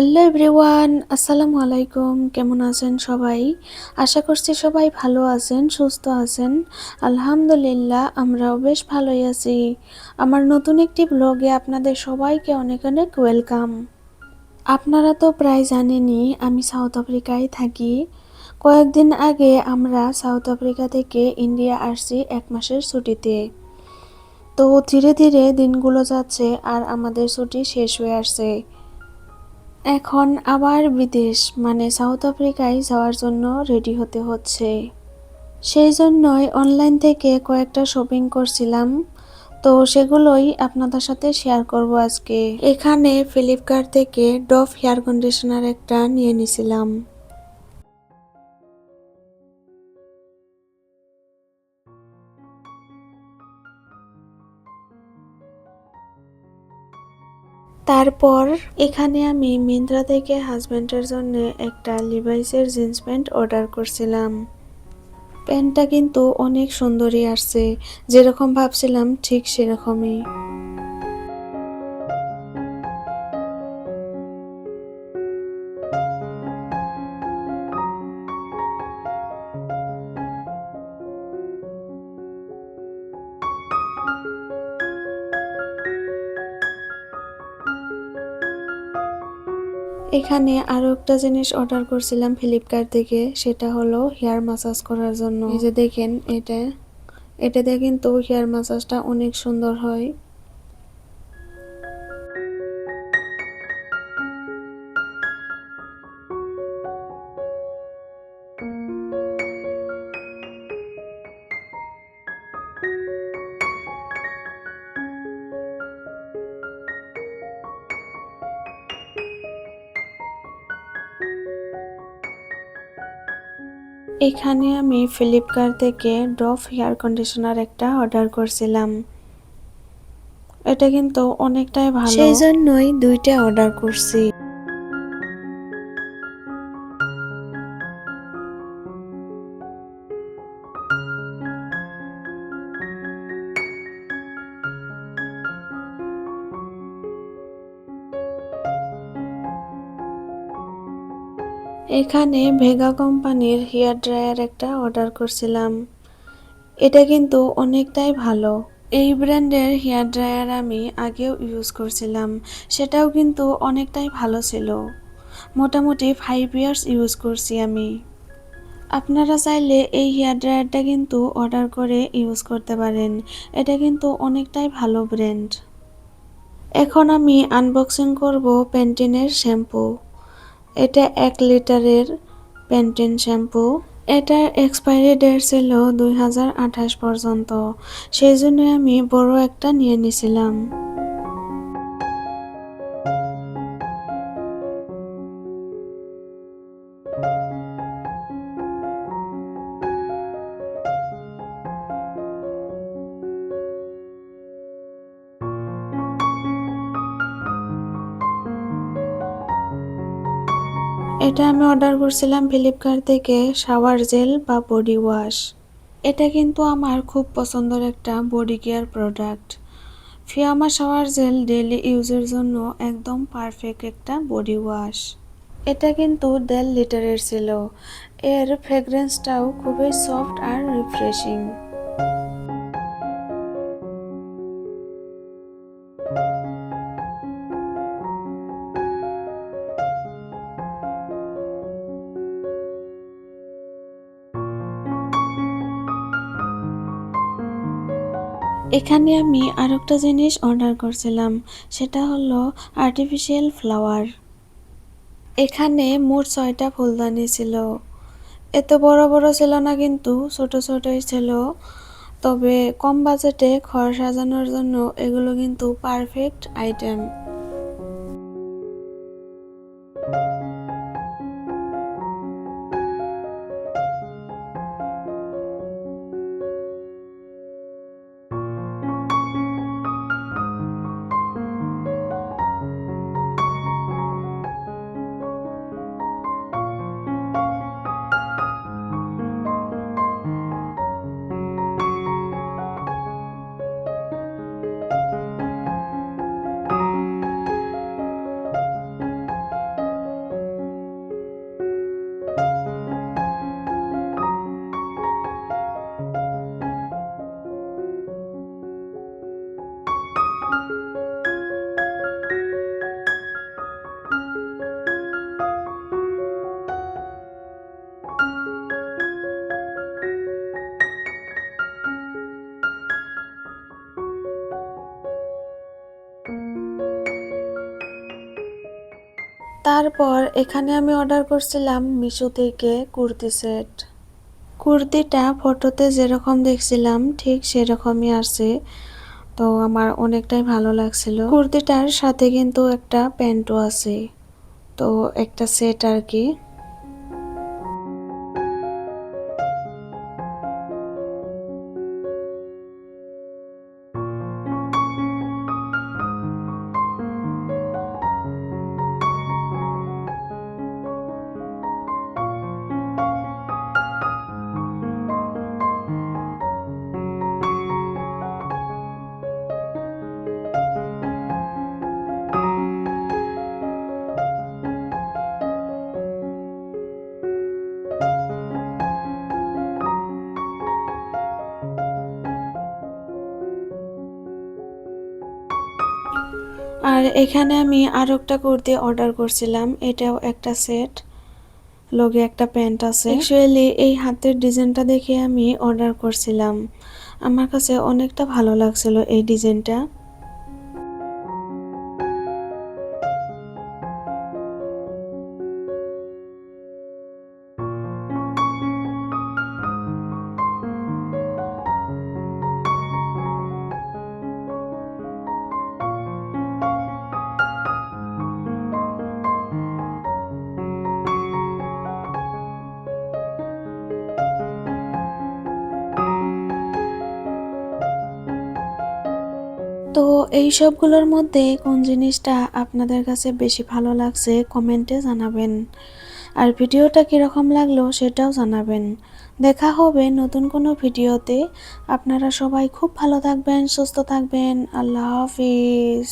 Hello everyone, আসসালামু আলাইকুম। কেমন আছেন সবাই? আশা করছি সবাই ভালো আছেন, সুস্থ আছেন। আলহামদুলিল্লাহ, আমরাও বেশ ভালোই আছি। আমার নতুন একটি ব্লগে আপনাদের সবাইকে অনেক অনেক ওয়েলকাম। আপনারা তো প্রায় জানেনই, আমি সাউথ আফ্রিকায় থাকি। কয়েকদিন আগে আমরা সাউথ আফ্রিকা থেকে ইন্ডিয়া আসছি এক মাসের ছুটিতে। তো ধীরে ধীরে দিনগুলো যাচ্ছে আর আমাদের ছুটি শেষ হয়ে আসছে। এখন আবার বিদেশ মানে সাউথ আফ্রিকায় যাওয়ার জন্য রেডি হতে হচ্ছে। সেই জন্যই অনলাইন থেকে কয়েকটা শপিং করছিলাম। তো সেগুলোই আপনাদের সাথে শেয়ার করব আজকে। এখানে ফ্লিপকার্ট থেকে ডভ হেয়ার কন্ডিশনার একটা নিয়ে নিছিলাম। তারপর এখানে আমি মিন্ত্রা থেকে হাজব্যান্ডের জন্য একটা লিভাইসের জিন্স প্যান্ট অর্ডার করছিলাম। প্যান্টটা কিন্তু অনেক সুন্দরই আসছে। যেরকম ভাবছিলাম ঠিক সেরকমই। এখানে আরও একটা জিনিস অর্ডার করছিলাম ফ্লিপকার্ট থেকে, সেটা হলো হেয়ার মাসাজ করার জন্য। এই যে দেখেন, এটা এটা এটাতে কিন্তু হেয়ার মাসাজটা অনেক সুন্দর হয়। এখানে আমি ফ্লিপকার্ট থেকে ডভ হেয়ার কন্ডিশনার একটা অর্ডার করছিলাম। এটা কিন্তু অনেকটাই ভালো। সেই জন্যই দুইটা অর্ডার করছি। এখানে ভেগা কোম্পানির হেয়ার ড্রায়ার একটা অর্ডার করছিলাম। এটা কিন্তু অনেকটাই ভালো। এই ব্র্যান্ডের হেয়ার ড্রায়ার আমি আগেও ইউজ করছিলাম। সেটাও কিন্তু অনেকটাই ভালো ছিল। মোটামুটি ফাইভ ইয়ার্স ইউজ করছি আমি। আপনারা চাইলে এই হেয়ার ড্রায়ারটা কিন্তু অর্ডার করে ইউজ করতে পারেন। এটা কিন্তু অনেকটাই ভালো ব্র্যান্ড। এখন আমি আনবক্সিং করব প্যান্টিনের শ্যাম্পু। এটা এক লিটারের প্যান্টিন শ্যাম্পু। এটার এক্সপায়ারি ডেট ছিল দুই হাজার আঠাশ পর্যন্ত। সেই জন্য আমি বড় একটা নিয়ে নিছিলাম। এটা আমি অর্ডার করছিলাম ফ্লিপকার্ট থেকে শাওয়ার জেল বা বডি ওয়াশ এটা কিন্তু আমার খুব পছন্দের একটা body care product Fiama shower gel daily ইউজের জন্য একদম পারফেক্ট একটা বডি ওয়াশ এটা কিন্তু দেড় লিটারের ছিল। এর ফ্রেগরেন্সটাও খুবই সফট আর রিফ্রেশিং এখানে আমি আর একটা জিনিস অর্ডার করছিলাম, সেটা হলো আর্টিফিশিয়াল ফ্লাওয়ার এখানে মোট ছয়টা ফুলদানি ছিল। এত বড় বড় ছিল না কিন্তু ছোট ছোটই ছিল। তবে কম বাজেটে ঘর সাজানোর জন্য এগুলো কিন্তু পারফেক্ট আইটেম তারপর এখানে আমি অর্ডার করছিলাম মিশো থেকে কুর্তি সেট কুর্তিটা ফটোতে যেরকম দেখছিলাম, ঠিক সেরকমই আসে তো আমার অনেকটাই ভালো লাগছিল। কুর্তিটার সাথে কিন্তু একটা প্যান্টও আছে। তো একটা সেট আর কি। আর এখানে আমি আরও একটা কুর্তি অর্ডার করছিলাম। এটাও একটা সেট লগে একটা প্যান্ট আছে। অ্যাকচুয়ালি এই হাতের ডিজাইনটা দেখে আমি অর্ডার করছিলাম। আমার কাছে অনেকটা ভালো লাগছিল এই ডিজাইনটা তো এই সবগুলোর মধ্যে কোন জিনিসটা আপনাদের কাছে বেশি ভালো লাগছে কমেন্টে জানাবেন। আর ভিডিওটা কীরকম লাগল সেটাও জানাবেন। দেখা হবে নতুন কোনো ভিডিওতে। আপনারা সবাই খুব ভালো থাকবেন, সুস্থ থাকবেন। আল্লাহ হাফিজ।